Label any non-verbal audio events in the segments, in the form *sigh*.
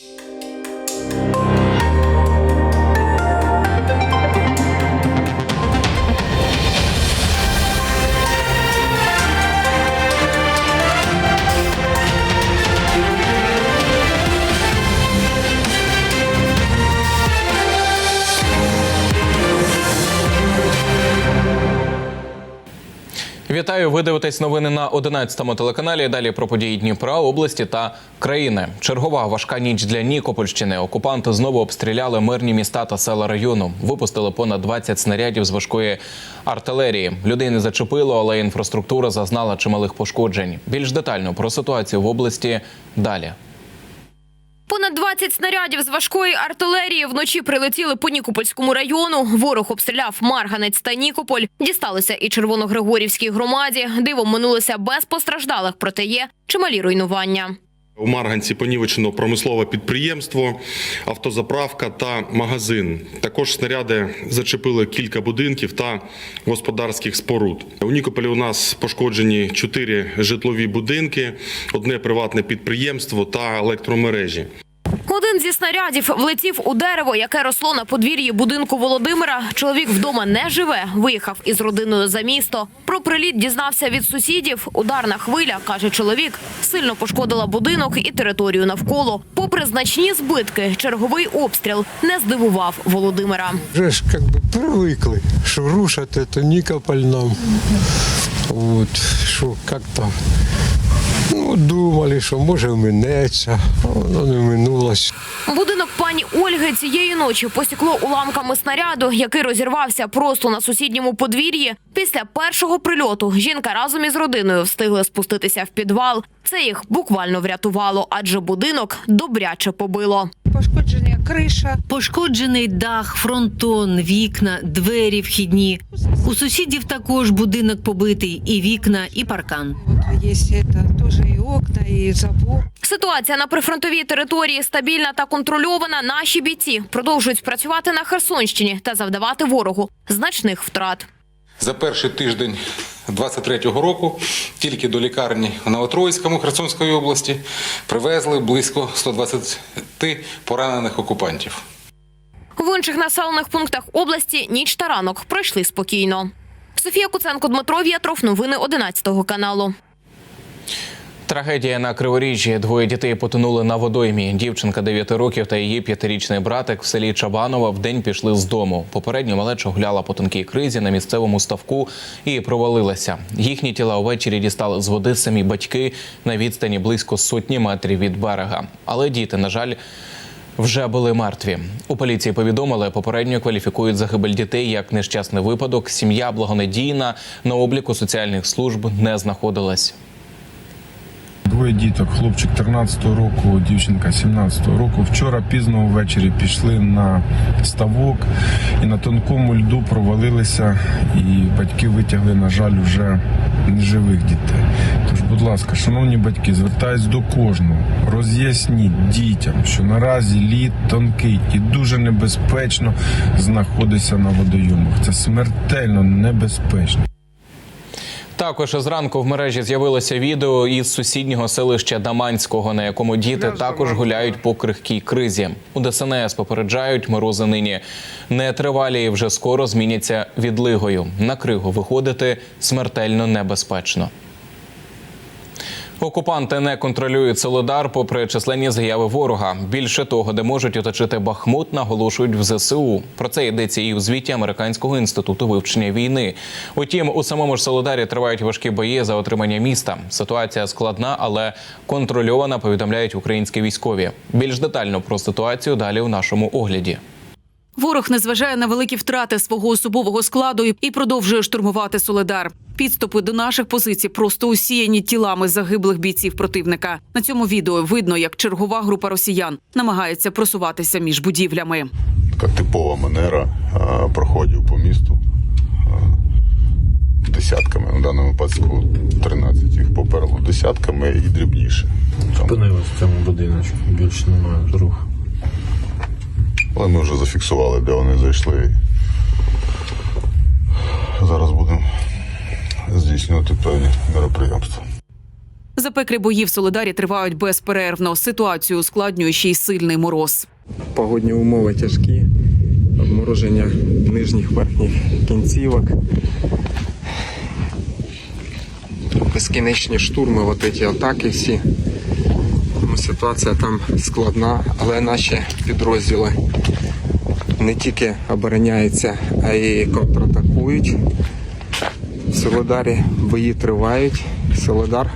you Вітаю, ви дивитесь новини на 11-му телеканалі. Далі про події Дніпра, області та країни. Чергова важка ніч для Нікопольщини. Окупанти знову обстріляли мирні міста та села району. Випустили понад 20 снарядів з важкої артилерії. Людей не зачепило, але інфраструктура зазнала чималих пошкоджень. Більш детально про ситуацію в області далі. Понад 20 снарядів з важкої артилерії вночі прилетіли по Нікопольському району. Ворог обстріляв Марганець та Нікополь. Дісталися і Червоногригорівській громаді. Дивом минулося без постраждалих, проте є чималі руйнування. У Марганці понівечено промислове підприємство, автозаправка та магазин. Також снаряди зачепили кілька будинків та господарських споруд. У Нікополі у нас пошкоджені чотири житлові будинки, одне приватне підприємство та електромережі. Один зі снарядів влетів у дерево, яке росло на подвір'ї будинку Володимира. Чоловік вдома не живе. Виїхав із родиною за місто. Про приліт дізнався від сусідів. Ударна хвиля, каже чоловік, сильно пошкодила будинок і територію навколо. Попри значні збитки, черговий обстріл не здивував Володимира. Вже ж как бы привыкли, що рушать это Никополь нам. Вот, що как-то ну, думали, що може минеться, а воно не минулось. Будинок пані Ольги цієї ночі посікло уламками снаряду, який розірвався просто на сусідньому подвір'ї. Після першого прильоту жінка разом із родиною встигли спуститися в підвал. Це їх буквально врятувало, адже будинок добряче побило. Пошкодження криша. Пошкоджений дах, фронтон, вікна, двері вхідні. У сусідів також будинок побитий, і вікна, і паркан. Есть это окна, і забор. Ситуація на прифронтовій території стабільна та контрольована. Наші бійці продовжують працювати на Херсонщині та завдавати ворогу значних втрат. За перший тиждень 23-го року тільки до лікарні в Новотроїцькому Херсонської області привезли близько 120 поранених окупантів. В інших населених пунктах області ніч та ранок пройшли спокійно. Софія Куценко, Дмитро В'ятров. Новини 11 каналу. Трагедія на Криворіжжі. Двоє дітей потонули на водоймі. Дівчинка 9 років та її п'ятирічний братик в селі Чабанова вдень пішли з дому. Попередньо малеча гуляла по тонкій кризі на місцевому ставку і провалилася. Їхні тіла увечері дістали з води самі батьки на відстані близько сотні метрів від берега. Але діти, на жаль, вже були мертві. У поліції повідомили, попередньо кваліфікують загибель дітей як нещасний випадок. Сім'я благонадійна на обліку соціальних служб не знаходилась. Двоє діток, хлопчик 13-го року, дівчинка 17-го року. Вчора пізно ввечері пішли на ставок і на тонкому льду провалилися, і батьки витягли, на жаль, вже неживих дітей. Тож, будь ласка, шановні батьки, звертаюсь до кожного. Роз'ясніть дітям, що наразі лід тонкий і дуже небезпечно знаходитися на водойомах. Це смертельно небезпечно. Також зранку в мережі з'явилося відео із сусіднього селища Даманського, на якому діти також гуляють по крихкій кризі. У ДСНС попереджають, морози нині нетривалі і вже скоро зміняться відлигою. На кригу виходити смертельно небезпечно. Окупанти не контролюють Солодар, попри численні заяви ворога. Більше того, де можуть оточити Бахмут, наголошують в ЗСУ. Про це йдеться і у звіті Американського інституту вивчення війни. Утім, у самому ж Солодарі тривають важкі бої за отримання міста. Ситуація складна, але контрольована. Повідомляють українські військові. Більш детально про ситуацію далі у нашому огляді. Ворог не зважає на великі втрати свого особового складу і- продовжує штурмувати Соледар. Підступи до наших позицій просто усіяні тілами загиблих бійців противника. На цьому відео видно, як чергова група росіян намагається просуватися між будівлями. така типова манера проходів по місту десятками. На даному випадку 13 їх поперло десятками і дрібніше. Там. Спинились в цьому будиночку, більше немає руху. Але ми вже зафіксували, де вони зайшли. Зараз будемо здійснювати певні мероприємства. Запеклі бої в Солидарі тривають безперервно. Ситуацію ускладнює ще й сильний мороз. Погодні умови тяжкі, обмороження нижніх верхніх кінцівок. Безкінечні штурми, от ці атаки всі. Тому ситуація там складна, але наші підрозділи не тільки обороняються, а й контратакують. В Солидарі бої тривають, Солидар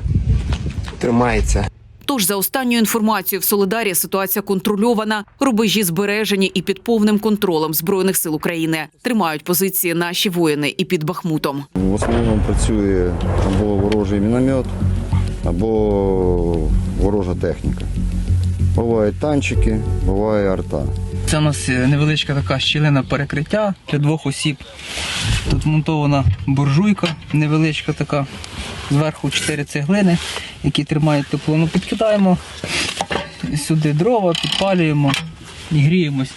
тримається. Тож, за останньою інформацією, в Солидарі ситуація контрольована, рубежі збережені і під повним контролем збройних сил України. Тримають позиції наші воїни і під Бахмутом. В основному працює або ворожий міномет, або ворожа техніка. Бувають танчики, буває арта. Це у нас е, невеличка така щілина перекриття для двох осіб. Тут монтована буржуйка невеличка така. Зверху чотири цеглини, які тримають тепло. Ну, підкидаємо сюди дрова, підпалюємо і гріємось.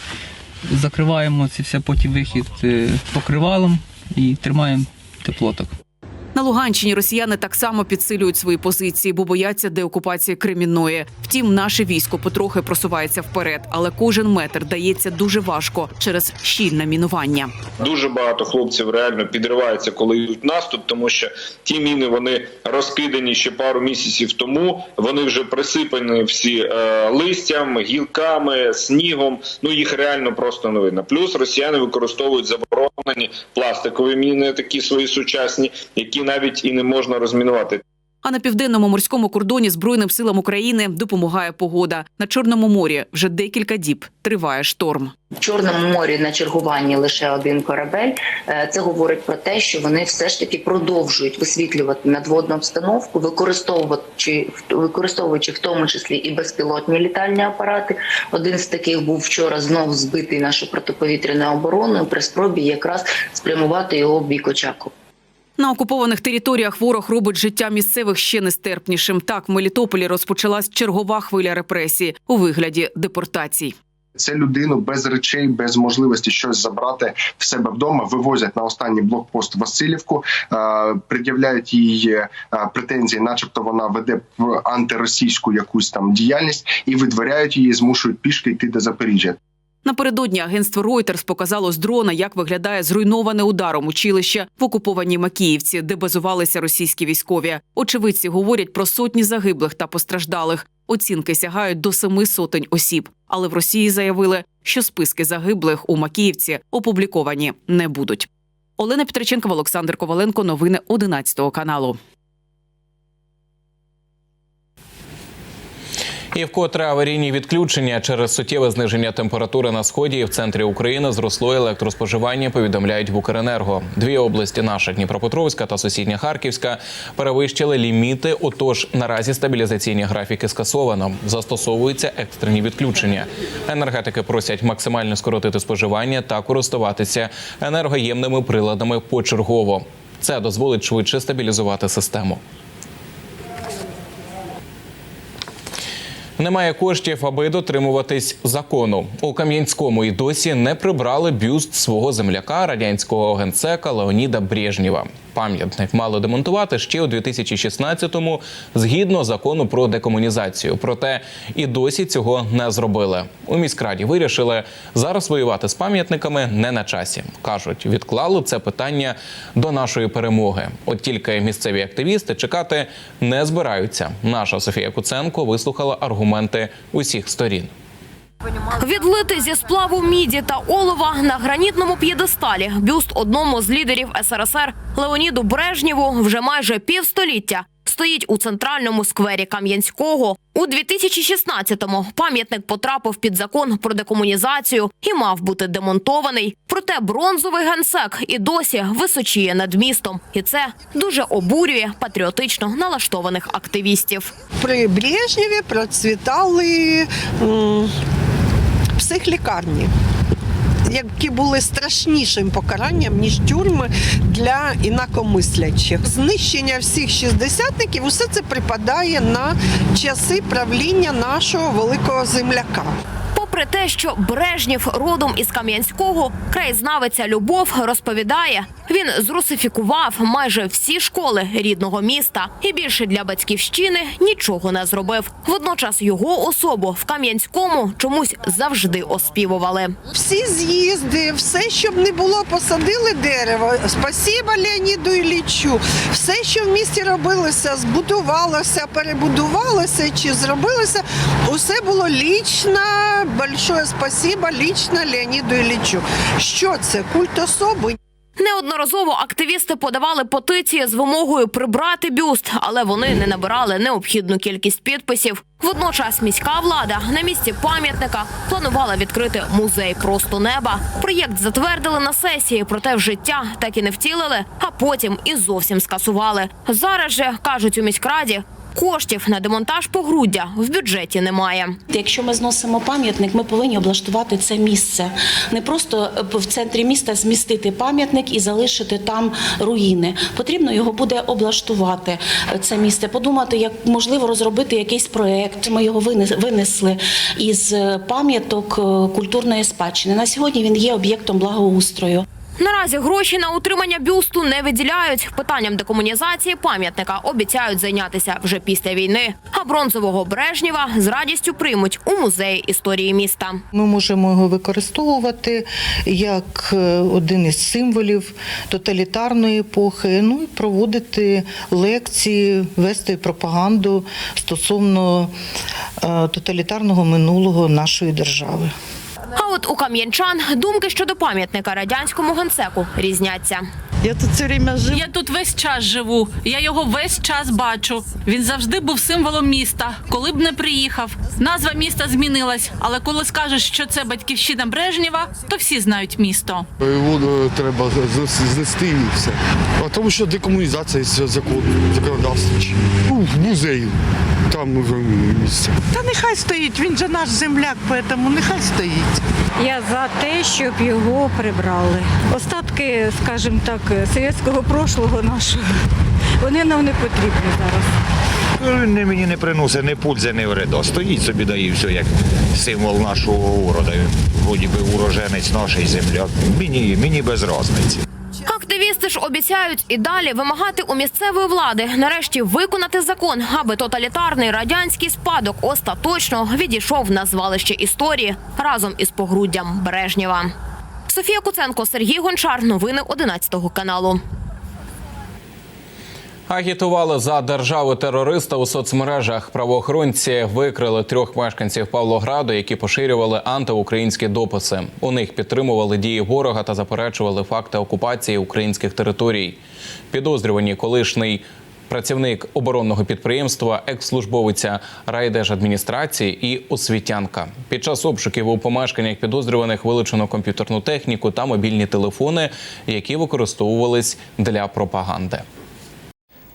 Закриваємо це все потім вихід е, покривалом і тримаємо тепло так. На Луганщині росіяни так само підсилюють свої позиції, бо бояться деокупації Кремінної. Втім, наше військо потрохи просувається вперед, але кожен метр дається дуже важко через щільне мінування. Дуже багато хлопців реально підриваються, коли йдуть наступ, тому що ті міни вони розкидані ще пару місяців тому. Вони вже присипані всі е, листям, гілками, снігом. Ну їх реально просто не видно. Плюс росіяни використовують заборонені пластикові міни, такі свої сучасні, які навіть і не можна розмінувати. А на південному морському кордоні Збройним силам України допомагає погода. На Чорному морі вже декілька діб триває шторм. В Чорному морі на чергуванні лише один корабель. Е, Це говорить про те, що вони все ж таки продовжують висвітлювати надводну обстановку, використовуючи використовуючи в тому числі і безпілотні літальні апарати. Один з таких був вчора знов збитий нашою протиповітряною обороною при спробі якраз спрямувати його в бік Очаку. На окупованих територіях ворог робить життя місцевих ще нестерпнішим. Так в Мелітополі розпочалась чергова хвиля репресії у вигляді депортацій. Це людину без речей, без можливості щось забрати в себе вдома. Вивозять на останній блокпост Васильівку, е, пред'являють їй е, претензії, начебто вона веде антиросійську якусь там діяльність, і видворяють її, змушують пішки йти до Запоріжжя. Напередодні агентство Reuters показало з дрона, як виглядає зруйноване ударом училище в окупованій Макіївці, де базувалися російські військові. Очевидці говорять про сотні загиблих та постраждалих. Оцінки сягають до семи сотень осіб. Але в Росії заявили, що списки загиблих у Макіївці опубліковані не будуть. Олена Петриченкова, Олександр Коваленко. Новини 11 каналу. І вкотре аварійні відключення через суттєве зниження температури на сході і в центрі України зросло електроспоживання. Повідомляють в Укренерго. Дві області наша Дніпропетровська та сусідня Харківська перевищили ліміти. Отож, наразі стабілізаційні графіки скасовано. Застосовуються екстрені відключення. Енергетики просять максимально скоротити споживання та користуватися енергоємними приладами почергово. Це дозволить швидше стабілізувати систему. Немає коштів, аби дотримуватись закону. У Кам'янському і досі не прибрали бюст свого земляка радянського генсека Леоніда Брежнєва. Пам'ятник мали демонтувати ще у 2016-му згідно закону про декомунізацію. Проте і досі цього не зробили. У міськраді вирішили зараз воювати з пам'ятниками не на часі. кажуть, відклали це питання до нашої перемоги. От тільки місцеві активісти чекати не збираються. Наша Софія Куценко вислухала аргументи усіх сторін. Відлити зі сплаву міді та олова на гранітному п'єдесталі бюст одному з лідерів СРСР Леоніду Брежнєву вже майже півстоліття стоїть у центральному сквері Кам'янського. У 2016-му пам'ятник потрапив під закон про декомунізацію і мав бути демонтований. Проте бронзовий генсек і досі височіє над містом, і це дуже обурює патріотично налаштованих активістів. При Брежнєві процвітали м, психлікарні. Які були страшнішим покаранням ніж тюрми для інакомислячих. Знищення всіх шістдесятників усе це припадає на часи правління нашого великого земляка. Попри те, що Брежнєв родом із Кам'янського, краєзнавиця Любов розповідає, Він зрусифікував майже всі школи рідного міста і більше для батьківщини нічого не зробив. Водночас його особу в Кам'янському чомусь завжди оспівували. Всі з'їзди, все, щоб не було, посадили дерево. Спасіба Леоніду Іллічу. Все, що в місті робилося, збудувалося, перебудувалося чи зробилося, усе було лічно. Большое спасіба лічно Леоніду Іллічу. Що це? Культ особи? Неодноразово активісти подавали петиції з вимогою прибрати бюст, але вони не набирали необхідну кількість підписів. Водночас міська влада на місці пам'ятника планувала відкрити музей просто неба. Проєкт затвердили на сесії, проте в життя так і не втілили, а потім і зовсім скасували. Зараз же кажуть у міськраді. Коштів на демонтаж погруддя в бюджеті немає. Якщо ми зносимо пам'ятник, ми повинні облаштувати це місце. Не просто е, в центрі міста змістити пам'ятник і залишити там руїни. Потрібно його буде облаштувати е, це місце, подумати, як можливо розробити якийсь проект. Ми його винесли із е, пам'яток культурної спадщини. На сьогодні він є об'єктом благоустрою. Наразі гроші на утримання бюсту не виділяють. Питанням декомунізації пам'ятника обіцяють зайнятися вже після війни. А бронзового Брежнєва з радістю приймуть у музеї історії міста. Ми можемо його використовувати як е, один із символів тоталітарної епохи. Ну і проводити лекції, вести пропаганду стосовно е, тоталітарного минулого нашої держави. А от у кам'янчан думки щодо пам'ятника радянському генсеку різняться. Я тут все время живу. Я тут весь час живу. Я його весь час бачу. Він завжди був символом міста. Коли б не приїхав, назва міста змінилась. Але коли скажеш, що це батьківщина Брежнєва, то всі знають місто. Його треба знес- знести і все. А тому що декомунізація закон, законодавство. чи- Ну, в музеї. Там вже місце. Та нехай стоїть, він же наш земляк, тому нехай стоїть. Я за те, щоб його прибрали. Остатки, скажімо так, совєтського прошлого нашого. Вони нам не потрібні зараз. Він не- мені не приносить ні пользи, ні вреда. Стоїть собі да і все, як символ нашого урода. Вроді би уроженець нашої земляк. Мені, мені без різниці. Активісти ж обіцяють і далі вимагати у місцевої влади нарешті виконати закон, аби тоталітарний радянський спадок остаточно відійшов на звалище історії разом із погруддям Брежнєва. Софія Куценко, Сергій Гончар. Новини 11 каналу. Агітували за державу терориста у соцмережах. Правоохоронці викрили трьох мешканців Павлограду, які поширювали антиукраїнські дописи. У них підтримували дії ворога та заперечували факти окупації українських територій. Підозрювані колишній працівник оборонного підприємства, екс-службовиця райдержадміністрації і освітянка. Під час обшуків у помешканнях підозрюваних вилучено комп'ютерну техніку та мобільні телефони, які використовувались для пропаганди.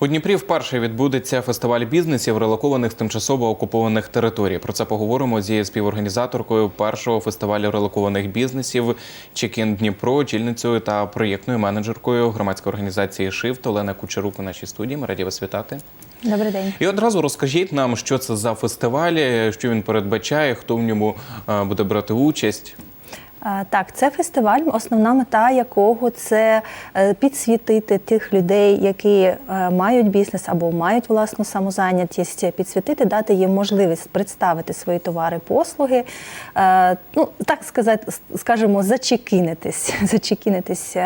У Дніпрі вперше відбудеться фестиваль бізнесів, релокованих з тимчасово окупованих територій. Про це поговоримо зі співорганізаторкою першого фестивалю релокованих бізнесів Чекін Дніпро, очільницею та проєктною менеджеркою громадської організації Шифт Олена Кучерук у нашій студії. Ми раді вас вітати. Добрий день. І одразу розкажіть нам, що це за фестиваль, що він передбачає, хто в ньому е, буде брати участь. Так, це фестиваль, основна мета якого це е, підсвітити тих людей, які е, мають бізнес або мають власну самозайнятість, підсвітити, дати їм можливість представити свої товари, послуги, е, ну так сказати, скажімо, зачекінитись, *laughs* зачекінитись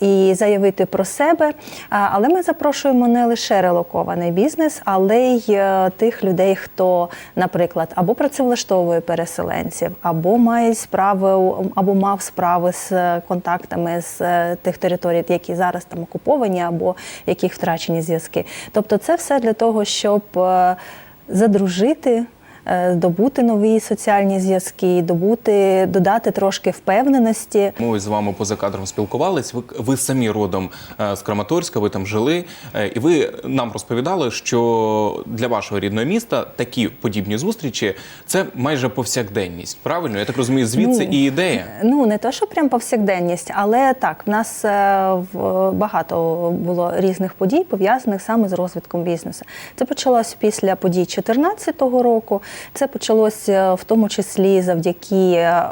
і заявити про себе. Але ми запрошуємо не лише релокований бізнес, але й тих людей, хто, наприклад, або працевлаштовує переселенців, або має справи або мав справи з контактами з е, тих територій, які зараз там окуповані, або яких втрачені зв'язки. Тобто, це все для того, щоб е, задружити. Е, Добути нові соціальні зв'язки, добути, додати трошки впевненості. Ми ось з вами поза кадром спілкувались. Ви, ви самі родом е, з Краматорська, ви там жили, е, і ви нам розповідали, що для вашого рідного міста такі подібні зустрічі це майже повсякденність. Правильно? Я так розумію, звідси Ну, і ідея. Ну не то, що прям повсякденність, але так, в нас багато було різних подій, пов'язаних саме з розвитком бізнесу. Це почалось після подій 2014 року. Це почалося в тому числі завдяки е,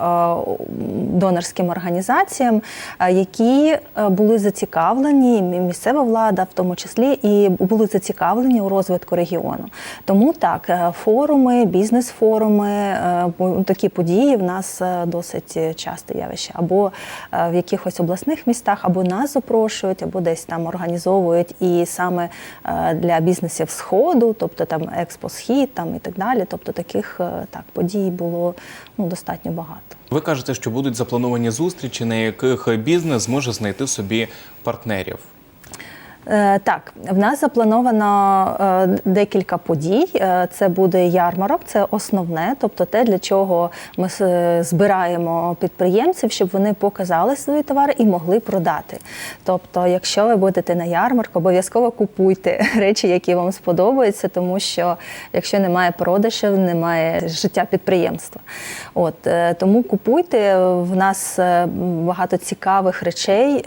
донорським організаціям, е, які е, були зацікавлені, місцева влада в тому числі, і були зацікавлені у розвитку регіону. Тому так, е, форуми, бізнес-форуми, е, такі події в нас е, досить часто явище. Або е, в якихось обласних містах, або нас запрошують, або десь там організовують і саме е, для бізнесів сходу, тобто там експо схід там і так далі. Тобто таких е, так подій було ну достатньо багато. Ви кажете, що будуть заплановані зустрічі, на яких бізнес зможе знайти собі партнерів. Е, Так, в нас заплановано е, декілька подій. Е, Це буде ярмарок, це основне, тобто те, для чого ми збираємо підприємців, щоб вони показали свої товари і могли продати. Тобто, якщо ви будете на ярмарку, обов'язково купуйте *laughs* речі, які вам сподобаються, тому що якщо немає продажів, немає життя підприємства. От тому купуйте. В нас багато цікавих речей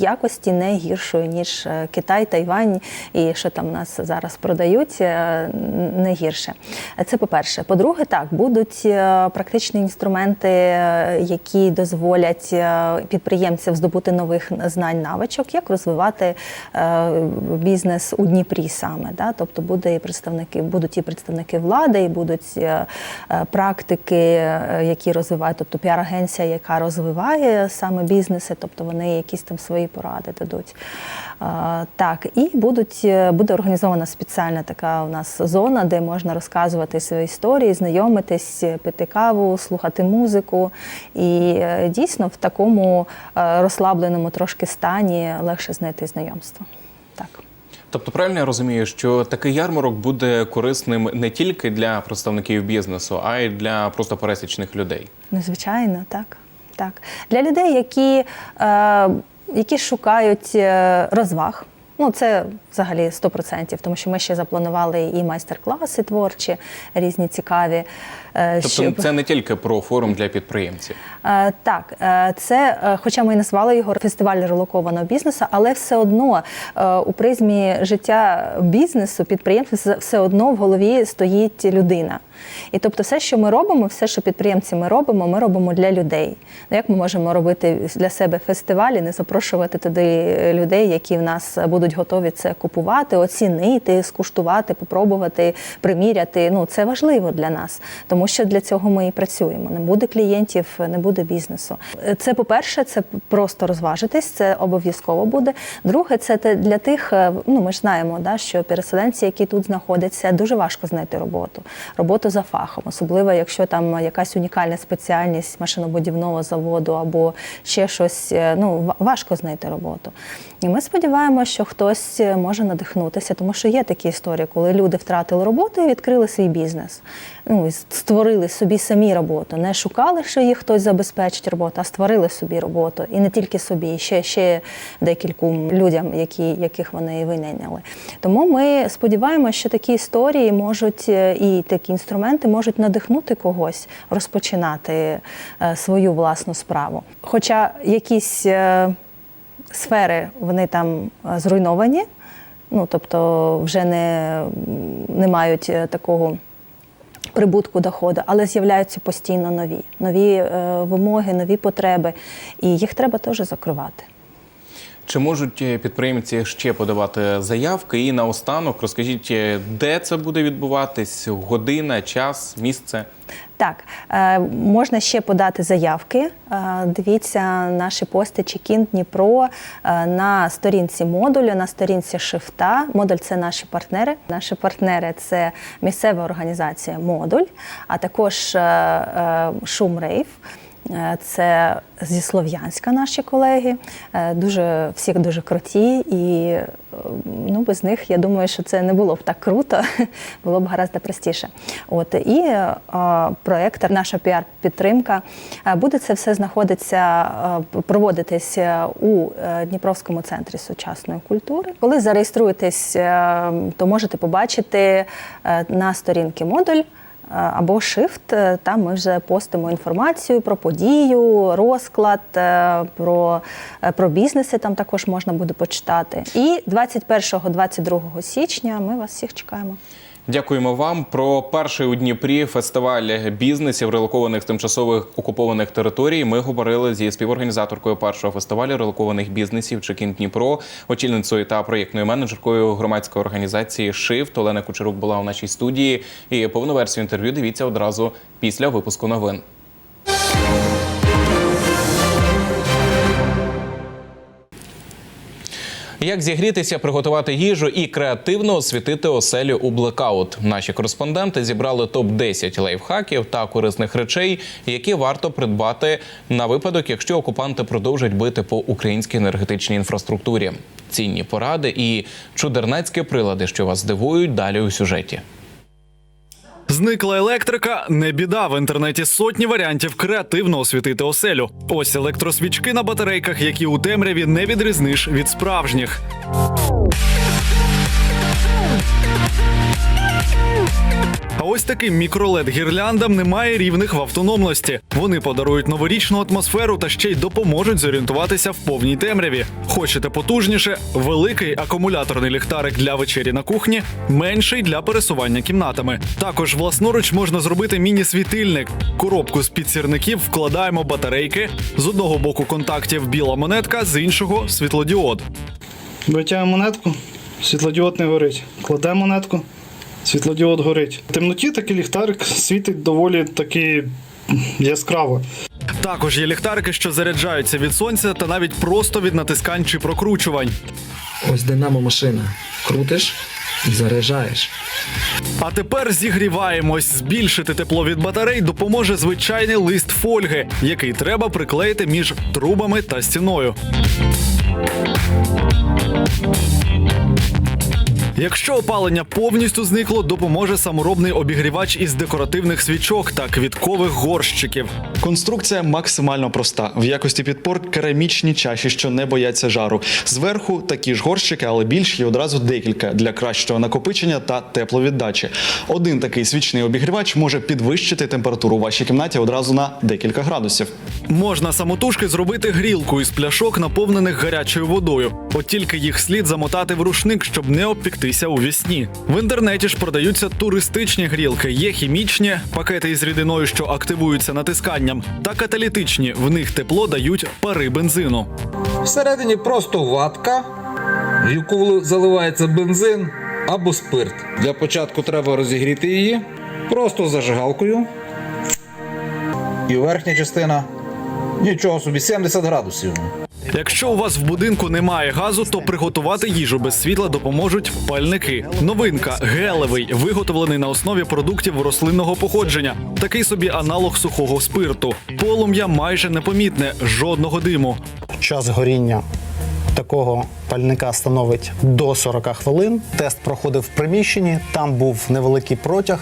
якості не гіршої ніж Китай, Тайвань і що там нас зараз продають, е, не гірше. Це по-перше. По-друге, так будуть е, практичні інструменти, е, які дозволять підприємцям здобути нових знань, навичок, як розвивати бізнес у Дніпрі саме. Да? Тобто буде і представники, будуть і представники влади, і будуть практики, які розвивають, тобто піар-агенція, яка розвиває саме бізнеси, тобто вони якісь там свої поради дадуть. Е, Так, і будуть е, буде організована спеціальна така у нас зона, де можна розказувати свої історії, знайомитись, пити каву, слухати музику. І е, дійсно в такому е, розслабленому трошки стані легше знайти знайомство. Так. Тобто, правильно я розумію, що такий ярмарок буде корисним не тільки для представників бізнесу, а й для просто пересічних людей. Ну, звичайно, так. так. Для людей, які, е, які шукають е, розваг. Ну, це взагалі 100%, тому що ми ще запланували і майстер-класи творчі, різні цікаві. Е, Тобто, це не тільки про форум для підприємців. Е, Так, е, це, хоча ми і назвали його фестиваль релокованого бізнесу, але все одно у призмі життя бізнесу, підприємства, все одно в голові стоїть людина. І тобто, все, що ми робимо, все, що підприємці ми робимо, ми робимо для людей. Ну, як ми можемо робити для себе фестивалі, не запрошувати туди людей, які в нас будуть готові це купувати, оцінити, скуштувати, попробувати, приміряти. Ну це важливо для нас, тому що для цього ми і працюємо. Не буде клієнтів, не буде бізнесу. Це по-перше, це просто розважитись, це обов'язково буде. Друге, це для тих, е, ну ми ж знаємо, да, що переселенці, які тут знаходяться, дуже важко знайти роботу. Роботу за фахом, особливо якщо там якась унікальна спеціальність машинобудівного заводу або ще щось. е, Ну важко знайти роботу. І ми сподіваємося, що хтось е, може надихнутися, тому що є такі історії, коли люди втратили роботу і відкрили свій бізнес. Ну створили собі самі роботу. Не шукали, що їх хтось забезпечить роботу, а створили собі роботу. І не тільки собі, ще, ще декільком людям, які, яких вони винайняли. Тому ми сподіваємося, що такі історії можуть е, і такі інструменти можуть надихнути когось розпочинати е, свою власну справу. Хоча якісь е, сфери вони там зруйновані, ну тобто вже не, не мають такого. Прибутку доходу, але з'являються постійно нові, нові е, вимоги, нові потреби, і їх треба теж закривати. Чи можуть е, підприємці ще подавати заявки? І наостанок розкажіть, е, де це буде відбуватись? Година, час, місце? Так, е, можна ще подати заявки. Дивіться наші пости Чекін Дніпро на сторінці модулю, на сторінці Шифта. Модуль це наші партнери. Наші партнери це місцева організація Модуль, а також е, е, Це зі Слов'янська наші колеги. Е, Дуже всіх дуже круті, і е, ну, без них я думаю, що це не було б так круто, *laughs* було б гораздо простіше. От і е, проект, наша піар-підтримка. Буде це все знаходитися, проводитись е, у Дніпровському центрі сучасної культури. Коли зареєструєтесь, то можете побачити на сторінки модуль. Або Shift, е, там ми вже постимо інформацію про подію, розклад, е, про, е, про бізнеси там також можна буде почитати. І 21-22 січня ми вас всіх чекаємо. Дякуємо вам про перший у Дніпрі фестиваль бізнесів, релокованих з тимчасових окупованих територій. Ми говорили зі співорганізаторкою першого фестивалю релокованих бізнесів Чекін Дніпро, очільницею та проєктною менеджеркою громадської організації Шифт. Олена Кучерук була у нашій студії. І повну версію інтерв'ю дивіться одразу після випуску новин. Як зігрітися, приготувати їжу і креативно освітити оселю у блекаут? Наші кореспонденти зібрали топ 10 лайфхаків та корисних речей, які варто придбати на випадок, якщо окупанти продовжать бити по українській енергетичній інфраструктурі. Цінні поради і чудернацькі прилади, що вас здивують далі у сюжеті. Зникла електрика, не біда. В інтернеті сотні варіантів креативно освітити оселю. Ось електросвічки на батарейках, які у темряві не відрізниш від справжніх. Ось таким мікролед гірляндам немає рівних в автономності. Вони подарують новорічну атмосферу та ще й допоможуть зорієнтуватися в повній темряві. Хочете потужніше? Великий акумуляторний ліхтарик для вечері на кухні, менший для пересування кімнатами. Також власноруч можна зробити міні-світильник. Коробку з підсірників вкладаємо батарейки. З одного боку контактів біла монетка, з іншого світлодіод. Витягуємо монетку, світлодіод не горить. Кладемо монетку, світлодіод горить. В темноті такий ліхтарик світить доволі таки яскраво. Також є ліхтарики, що заряджаються від сонця та навіть просто від натискань чи прокручувань. Ось динамо машина. Крутиш і заряджаєш. А тепер зігріваємось. Збільшити тепло від батарей допоможе звичайний лист фольги, який треба приклеїти між трубами та стіною. Якщо опалення повністю зникло, допоможе саморобний обігрівач із декоративних свічок та квіткових горщиків. Конструкція максимально проста. В якості підпор керамічні чаші, що не бояться жару. Зверху такі ж горщики, але більш є одразу декілька для кращого накопичення та тепловіддачі. Один такий свічний обігрівач може підвищити температуру у вашій кімнаті одразу на декілька градусів. Можна самотужки зробити грілку із пляшок, наповнених гарячою водою. От тільки їх слід замотати в рушник, щоб не обпіктися у вісні. В інтернеті ж продаються туристичні грілки. Є хімічні пакети із рідиною, що активуються натисканням, та каталітичні. В них тепло дають пари бензину. Всередині просто ватка, в яку заливається бензин або спирт. Для початку треба розігріти її просто зажигалкою. І верхня частина нічого собі 70 градусів. Якщо у вас в будинку немає газу, то приготувати їжу без світла допоможуть пальники. Новинка гелевий, виготовлений на основі продуктів рослинного походження. Такий собі аналог сухого спирту. Полум'я майже непомітне, жодного диму. Час горіння такого пальника становить до 40 хвилин. Тест проходив в приміщенні. Там був невеликий протяг.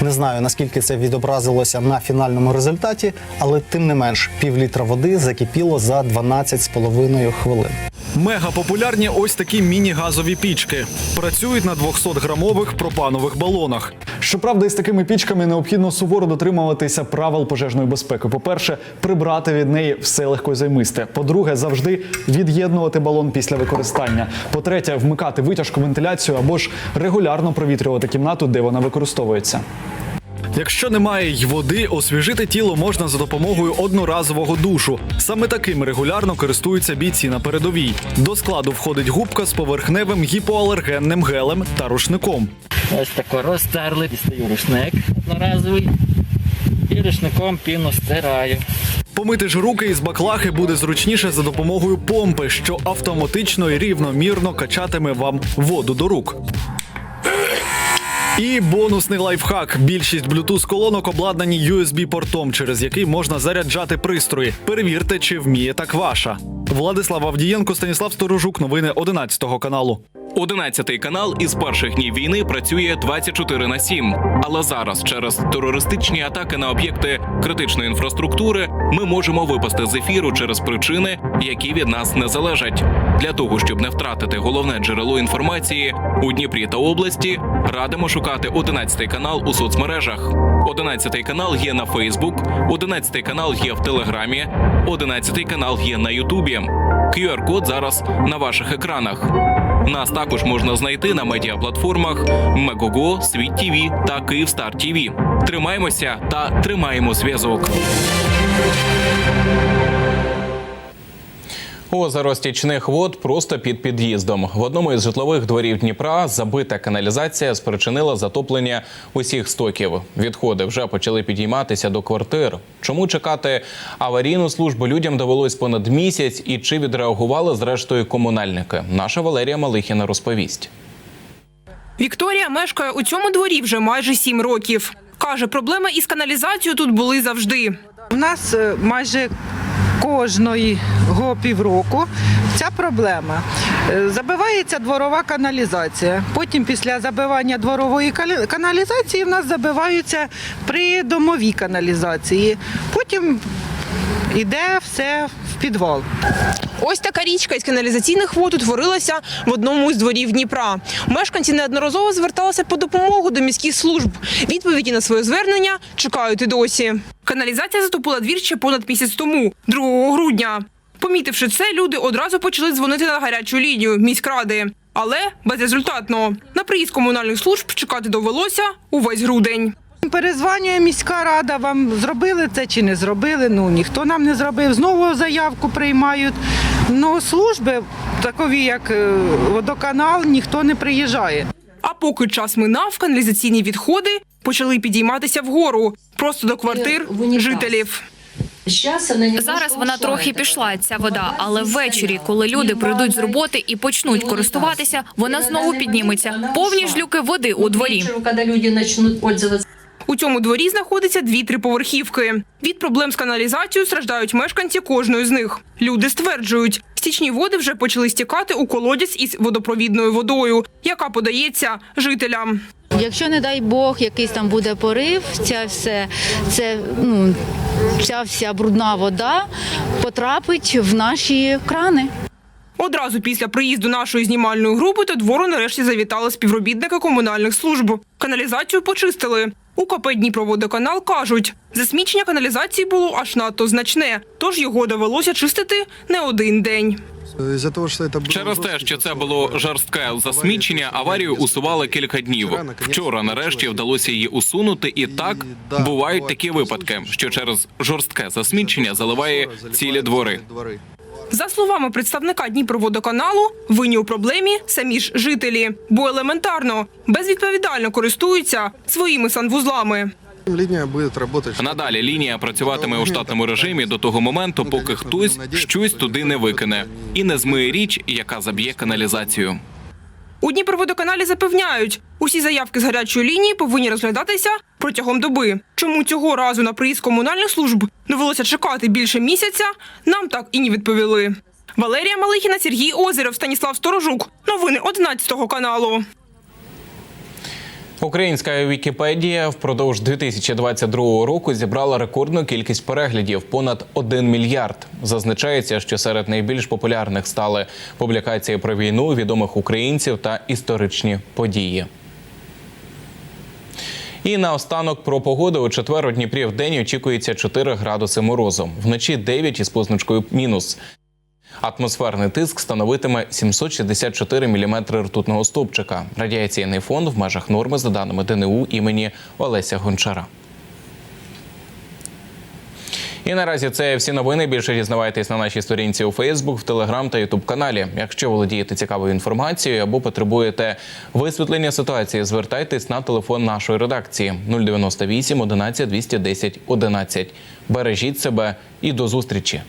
Не знаю наскільки це відобразилося на фінальному результаті, але тим не менш пів літра води закипіло за 12,5 хвилин. Мега популярні ось такі міні-газові пічки. Працюють на 200-грамових пропанових балонах. Щоправда, із такими пічками необхідно суворо дотримуватися правил пожежної безпеки. По-перше, прибрати від неї все легко займисте. По-друге, завжди від'єднувати балон після використання. По-третє, вмикати витяжку вентиляцію або ж регулярно провітрювати кімнату, де вона використовується. Якщо немає й води, освіжити тіло можна за допомогою одноразового душу. Саме таким регулярно користуються бійці на передовій. До складу входить губка з поверхневим гіпоалергенним гелем та рушником. Ось тако розтерли, дістаю рушник одноразовий і рушником піну стираю. Помити ж руки із баклахи буде зручніше за допомогою помпи, що автоматично і рівномірно качатиме вам воду до рук. І бонусний лайфхак. Більшість Bluetooth колонок обладнані USB-портом, через який можна заряджати пристрої. Перевірте, чи вміє так ваша. Владислав Авдієнко, Станіслав Сторожук. Новини 11 каналу. 11 канал із перших днів війни працює 24 на 7. Але зараз, через терористичні атаки на об'єкти критичної інфраструктури, ми можемо випасти з ефіру через причини, які від нас не залежать. Для того щоб не втратити головне джерело інформації у Дніпрі та області, радимо шукати 11 канал у соцмережах. 11 канал є на Фейсбук, 11 канал є в Телеграмі, 11 канал є на Ютубі. QR-код зараз на ваших екранах. Нас також можна знайти на медіаплатформах Мегого, Світ ТІВІ та Київстар ТІВІ. Тримаємося та тримаємо зв'язок. Озеро стічних вод просто під під'їздом. В одному із житлових дворів Дніпра забита каналізація спричинила затоплення усіх стоків. Відходи вже почали підійматися до квартир. Чому чекати аварійну службу людям довелось понад місяць і чи відреагували зрештою комунальники? Наша Валерія Малихіна розповість. Вікторія мешкає у цьому дворі вже майже сім років. Каже, проблеми із каналізацією тут були завжди. У нас е, майже кожного півроку ця проблема. Е, Забивається дворова каналізація. Потім після забивання дворової каналізації в нас забиваються придомові каналізації. Потім йде все підвал. Ось така річка із каналізаційних вод утворилася в одному із дворів Дніпра. Мешканці неодноразово зверталися по допомогу до міських служб. Відповіді на своє звернення чекають і досі. Каналізація затопила двір ще понад місяць тому, 2 грудня. Помітивши це, люди одразу почали дзвонити на гарячу лінію міськради. Але безрезультатно. На приїзд комунальних служб чекати довелося увесь грудень. Перезванює міська рада, вам зробили це чи не зробили. Ну ніхто нам не зробив. Знову заявку приймають. Ну служби, такові як е, водоканал, ніхто не приїжджає. А поки час минав, каналізаційні відходи почали підійматися вгору, просто до квартир жителів. Зараз вона трохи пішла ця вода, але ввечері, коли люди прийдуть з роботи і почнуть користуватися, вона знову підніметься. Повні жлюки води у дворі. У цьому дворі знаходиться дві триповерхівки. Від проблем з каналізацією страждають мешканці кожної з них. Люди стверджують, стічні води вже почали стікати у колодязь із водопровідною водою, яка подається жителям. Якщо, не дай Бог, якийсь там буде порив, ця все, це, ну, ця вся брудна вода потрапить в наші крани. Одразу після приїзду нашої знімальної групи до двору нарешті завітали співробітники комунальних служб. Каналізацію почистили. У КП Дніпроводоканал кажуть, засмічення каналізації було аж надто значне, тож його довелося чистити не один день. Через те, що це було жорстке засмічення, аварію усували кілька днів. Вчора нарешті вдалося її усунути, і так бувають такі випадки, що через жорстке засмічення заливає цілі двори. За словами представника Дніпроводоканалу, винні у проблемі самі ж жителі, бо елементарно безвідповідально користуються своїми санвузлами. Лінія буде працювати. Надалі лінія працюватиме у штатному режимі до того моменту, поки хтось щось туди не викине і не змиє річ, яка заб'є каналізацію. У Дніпроводоканалі запевняють, усі заявки з гарячої лінії повинні розглядатися протягом доби. Чому цього разу на приїзд комунальних служб довелося чекати більше місяця, нам так і не відповіли. Валерія Малихіна, Сергій Озеров, Станіслав Сторожук. Новини 11 каналу. Українська Вікіпедія впродовж 2022 року зібрала рекордну кількість переглядів понад 1 мільярд. Зазначається, що серед найбільш популярних стали публікації про війну, відомих українців та історичні події. І наостанок про погоду у четвер у Дніпрі в день очікується 4 градуси морозу. Вночі 9 із позначкою мінус. Атмосферний тиск становитиме 764 мм ртутного стовпчика. Радіаційний фон в межах норми за даними ДНУ імені Олеся Гончара. І наразі це всі новини. Більше дізнавайтесь на нашій сторінці у Фейсбук, в Телеграм та Ютуб каналі. Якщо володієте цікавою інформацією або потребуєте висвітлення ситуації, звертайтесь на телефон нашої редакції 098 11 210 11. Бережіть себе і до зустрічі.